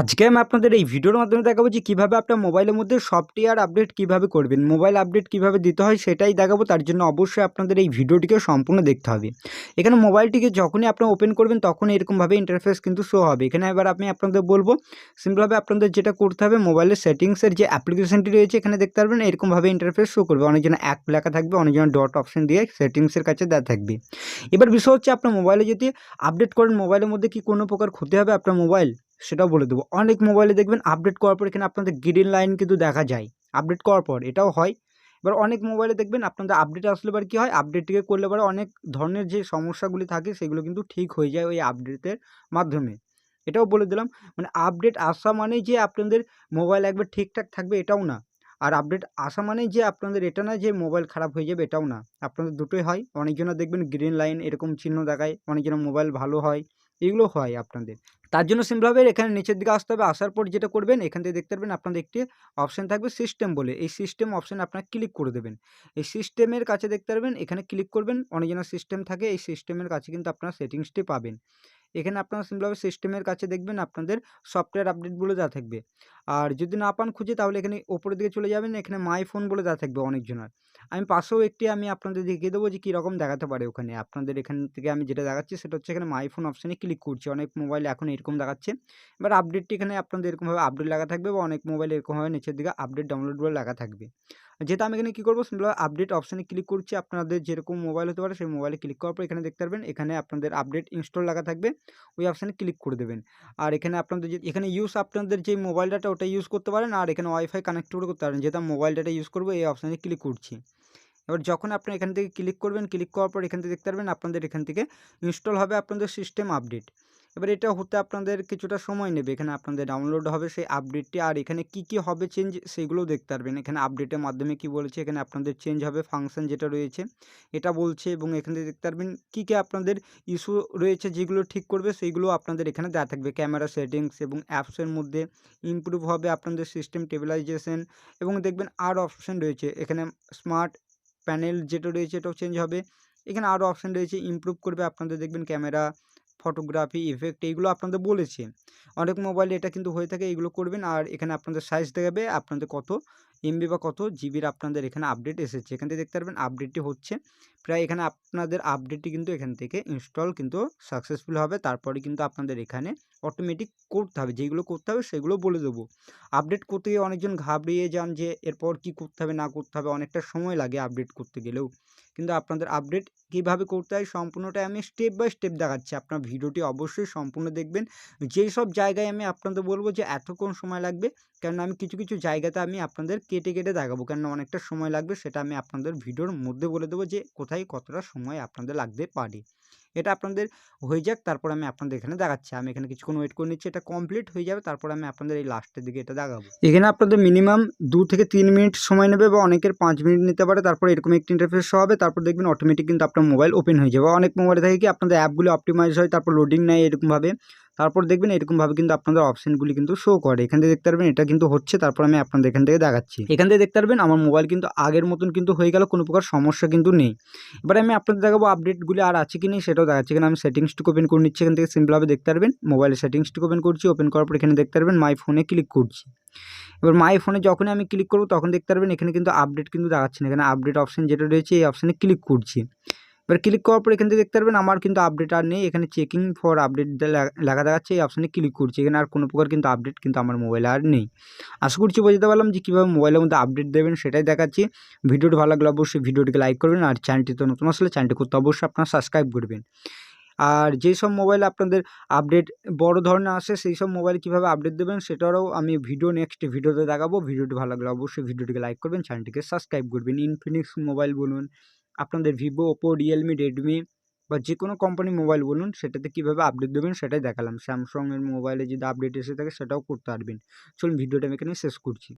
আজকে আমি আপনাদের এই ভিডিওর মাধ্যমে দেখাবো যে কীভাবে আপনার মোবাইলের মধ্যে সফটওয়্যার আপডেট কীভাবে করবেন, মোবাইল আপডেট কীভাবে দিতে হয় সেটাই দেখাবো, তার জন্য অবশ্যই আপনাদের এই ভিডিওটিকে সম্পূর্ণ দেখতে হবে। এখানে মোবাইলটিকে যখনই আপনি ওপেন করবেন তখন এরকমভাবে ইন্টারফেস কিন্তু শো হবে। এখানে এবার আমি আপনাদের বলব সিম্পলভাবে আপনাদের যেটা করতে হবে, মোবাইলের সেটিংসের যে অ্যাপ্লিকেশনটি রয়েছে, এখানে দেখতে পারবেন, এরকমভাবে ইন্টারফেস শো করবে। অনেকজন অ্যাপ লেখা থাকবে, অনেকজন ডট অপশন দিয়ে সেটিংসের কাছে দেওয়া থাকবে। এবার বিষয় হচ্ছে, আপনার মোবাইলে যদি আপডেট করেন, মোবাইলের মধ্যে কি কোনো প্রকার ক্ষতি হবে আপনার মোবাইল? সেটাও বলে দেবো। অনেক মোবাইলে দেখবেন আপডেট করার পর এখানে আপনাদের গ্রিন লাইন কিন্তু দেখা যায়। আপডেট করার পর এটাও হয়। এবার অনেক মোবাইলে দেখবেন আপনাদের আপডেট আসলে এবার কী হয়? আপডেটটিকে করলে পরে অনেক ধরনের যে সমস্যাগুলি থাকে সেগুলো কিন্তু ঠিক হয়ে যায় ওই আপডেটের মাধ্যমে। এটাও বলে দিলাম। মানে আপডেট আসা মানেই যে আপনাদের মোবাইল একবার ঠিকঠাক থাকবে এটাও না। আর আপডেট আসা মানেই যে আপনাদের এটা না যে মোবাইল খারাপ হয়ে যাবে এটাও না। আপনাদের দুটোই হয়। অনেকজনের দেখবেন গ্রিন লাইন এরকম চিহ্ন দেখায় অনেকজনের মোবাইল ভালো হয়, এগুলো হয় আপনাদের। তার জন্য সিম্পলভাবে এখানে নিচের দিকে আসতে হবে। আসার পর যেটা করবেন, এখান থেকে দেখতে পারবেন আপনাদের একটি অপশান থাকবে সিস্টেম বলে। এই সিস্টেম অপশান আপনার ক্লিক করে দেবেন। এই সিস্টেমের কাছে দেখতে পারবেন, এখানে ক্লিক করবেন, অনেকজনের সিস্টেম থাকে, এই সিস্টেমের কাছে কিন্তু আপনার সেটিংসটি পাবেন। এখানে আপনারা সিম্পলভাবে সিস্টেমের কাছে দেখবেন আপনাদের সফটওয়্যার আপডেট বলে দেওয়া থাকবে। আর যদি না পান খুঁজে তাহলে এখানে ওপরের দিকে চলে যাবেন, এখানে মাই ফোন বলে দেওয়া থাকবে অনেকজনের। আমি পাশেও একটি আমি আপনাদের দেখিয়ে দেবো যে কীরকম দেখাতে পারে ওখানে। আপনাদের এখান থেকে আমি যেটা দেখাচ্ছি সেটা হচ্ছে এখানে মাই ফোন অপশানে ক্লিক করছি। অনেক মোবাইল এখন এরকম দেখাচ্ছে। এবার আপডেটটি এখানে আপনাদের এরকমভাবে আপডেট লাগা থাকবে বা অনেক মোবাইল এরকমভাবে নিচের দিকে আপডেট ডাউনলোড বলে লেখা থাকবে। যেটা আমি এখানে কী করব? সিম্পল আপডেট অপশানে ক্লিক করছি। আপনাদের যেরকম মোবাইল হতে পারে, সেই মোবাইলে ক্লিক করার পর এখানে দেখতে পারবেন, এখানে আপনাদের আপডেট ইনস্টল লাগা থাকবে। ওই অপশানে ক্লিক করে দেবেন। আর এখানে আপনাদের যে, এখানে ইউজ আপনাদের যে মোবাইল ডাটা ওটা ইউজ করতে পারেন, আর এখানে ওয়াইফাই কানেক্ট করে করতে পারেন। যেটা মোবাইল ডাটা ইউজ করব, এই অপশানে ক্লিক করছি। এবার যখন আপনি এখান থেকে ক্লিক করবেন ক্লিক করার পর এখান থেকে দেখতে পারবেন আপনাদের এখান থেকে ইনস্টল হবে আপনাদের সিস্টেম আপডেট এবার এটা হতে আপনাদের কিছুটা সময় নেবে। এখানে আপনাদের ডাউনলোড হবে সেই আপডেটটি আর এখানে কি কি হবে চেঞ্জ সেইগুলোও দেখতে পারবেন। এখানে আপডেটের মাধ্যমে কি বলেছে, এখানে আপনাদের চেঞ্জ হবে ফাংশন যেটা রয়েছে, এটা বলছে এবং এখানে দেখতে পারবেন কী কী আপনাদের ইস্যু রয়েছে যেগুলো ঠিক করবে সেইগুলো আপনাদের এখানে দেওয়া থাকবে। ক্যামেরা সেটিংস এবং অ্যাপসের মধ্যে ইমপ্রুভ হবে আপনাদের সিস্টেম টেবিলাইজেশন এবং দেখবেন আর অপশান রয়েছে। এখানে স্মার্ট প্যানেল যেটা রয়েছে এটাও চেঞ্জ হবে। এখানে আরও অপশান রয়েছে ইমপ্রুভ করবে, আপনাদের দেখবেন ক্যামেরা ফটোগ্রাফি ইফেক্ট এইগুলো আপনাদের বলেছে। অনেক মোবাইলে এটা কিন্তু হয়ে থাকে, এইগুলো করবেন, আর এখানে আপনাদের সাইজ দেখাবে, আপনাদের কত এমবি বা কত জিবির আপনাদের এখানে আপডেট এসেছে। এখান থেকে দেখতে পারবেন আপডেটটি হচ্ছে, প্রায় এখানে আপনাদের আপডেটটি কিন্তু এখান থেকে ইনস্টল কিন্তু সাকসেসফুল হবে। তারপরে কিন্তু আপনাদের এখানে অটোমেটিক করতে হবে। যেগুলো করতে হবে সেগুলো বলে দেবো। আপডেট করতে গিয়ে অনেকজন ঘাবড়িয়ে যান যে এরপর কি করতে হবে, না করতে হবে, অনেকটা সময় লাগে আপডেট করতে গেলেও। কিন্তু আপনাদের আপডেট কীভাবে করতে হয় সম্পূর্ণটাই আমি স্টেপ বাই স্টেপ দেখাচ্ছি। আপনার ভিডিওটি অবশ্যই সম্পূর্ণ দেখবেন। যেই সব জায়গায় আমি আপনাদের বলব যে এতক্ষণ সময় লাগবে, কেননা আমি কিছু কিছু জায়গাতে আমি আপনাদের কেটে কেটে দেখাবো। কেন অনেকটা সময় লাগবে, সেটা আমি আপনাদের ভিডিওর মধ্যে বলে দেবো যে কোথায় কতটা সময় আপনাদের লাগতে পারে। এটা আপনাদের হয়ে যাক, তারপর আমি আপনাদের এখানে দেখাচ্ছি। আমি এখানে কিছুক্ষণ ওয়েট করে নিচ্ছি, এটা কমপ্লিট হয়ে যাবে, তারপর আমি আপনাদের এই লাস্টের দিকে এটা দেখাবো। এখানে আপনাদের মিনিমাম দু থেকে তিন মিনিট সময় নেবে বা অনেকের পাঁচ মিনিট নিতে পারে, তারপর এরকম একটি ইন্টারফেস হবে, তারপর দেখবেন অটোমেটিক কিন্তু আপনার মোবাইল ওপেন হয়ে যাবে। অনেক মোবাইলে থাকে কি, আপনাদের অ্যাপগুলো অপটিমাইজ হয়, তারপর লোডিং নেয় এরকমভাবে। তারপর দেখবেন এরকমভাবে কিন্তু আপনাদের অপশানগুলি কিন্তু শো করে। এখান থেকে দেখতে পারবেন এটা কিন্তু হচ্ছে, তারপর আমি আপনাদের এখান থেকে দেখাচ্ছি। এখান থেকে দেখতে পারবেন আমার মোবাইল কিন্তু আগের মতন কিন্তু হয়ে গেল, কোনো প্রকার সমস্যা কিন্তু নেই। এবার আমি আপনাদের দেখাবো আপডেটগুলি আর আছে কি নেই সেটাও দেখাচ্ছি। এখানে আমি সেটিংসটুকু ওপেন করে নিচ্ছি, এখান থেকে সিম্পলভাবে দেখতে পারবেন। মোবাইলের সেটিংসটুকু ওপেন করছি ওপেন করার পর এখানে দেখতে পারবেন মাই ফোনে ক্লিক করছি। এবার মাই ফোনে যখনই আমি ক্লিক করব, তখন দেখতে পারবেন এখানে কিন্তু আপডেট কিন্তু দেখাচ্ছে না। এখানে আপডেট অপশান যেটা রয়েছে, এই অপশানে ক্লিক করছি। এবার ক্লিক করার পর এখান থেকে দেখতে পারবেন আমার কিন্তু আপডেট আর নেই। এখানে চেকিং ফর আপডেট লেখা দেখাচ্ছে, এই অপশানে ক্লিক করছি। এখানে আর কোনো প্রকার কিন্তু আপডেট কিন্তু আমার মোবাইলে আর নেই। আশা করছি বুঝতে পারলাম যে কীভাবে মোবাইলের মধ্যে আপডেট দেবেন সেটাই দেখাচ্ছি। ভিডিওটি ভালো লাগলে অবশ্যই ভিডিওটিকে লাইক করবেন আর চ্যানেলটি তো নতুন আসলে চ্যানেলটি করতে অবশ্যই আপনারা সাবস্ক্রাইব করবেন। আর যেই সব মোবাইলে আপনাদের আপডেট বড় ধরনের আসে, সেই সব মোবাইল কীভাবে আপডেট দেবেন সেটারও আমি ভিডিও নেক্সট ভিডিওতে দেখাবো। ভিডিওটি ভালো লাগলে অবশ্যই ভিডিওটিকে লাইক করবেন চ্যানেলটিকে সাবস্ক্রাইব করবেন। ইনফিনিক্স মোবাইল বলুন আপনাদের ভিভো, ওপো, রিয়েলমি, রেডমি বা যে কোনো কোম্পানির মোবাইল বলুন, সেটাতে কীভাবে আপডেট দেবেন সেটাই দেখালাম। স্যামসংয়ের মোবাইলে যদি আপডেট এসে থাকে সেটাও করতে পারবেন। চলুন, ভিডিওটা আমি এখানে শেষ করছি।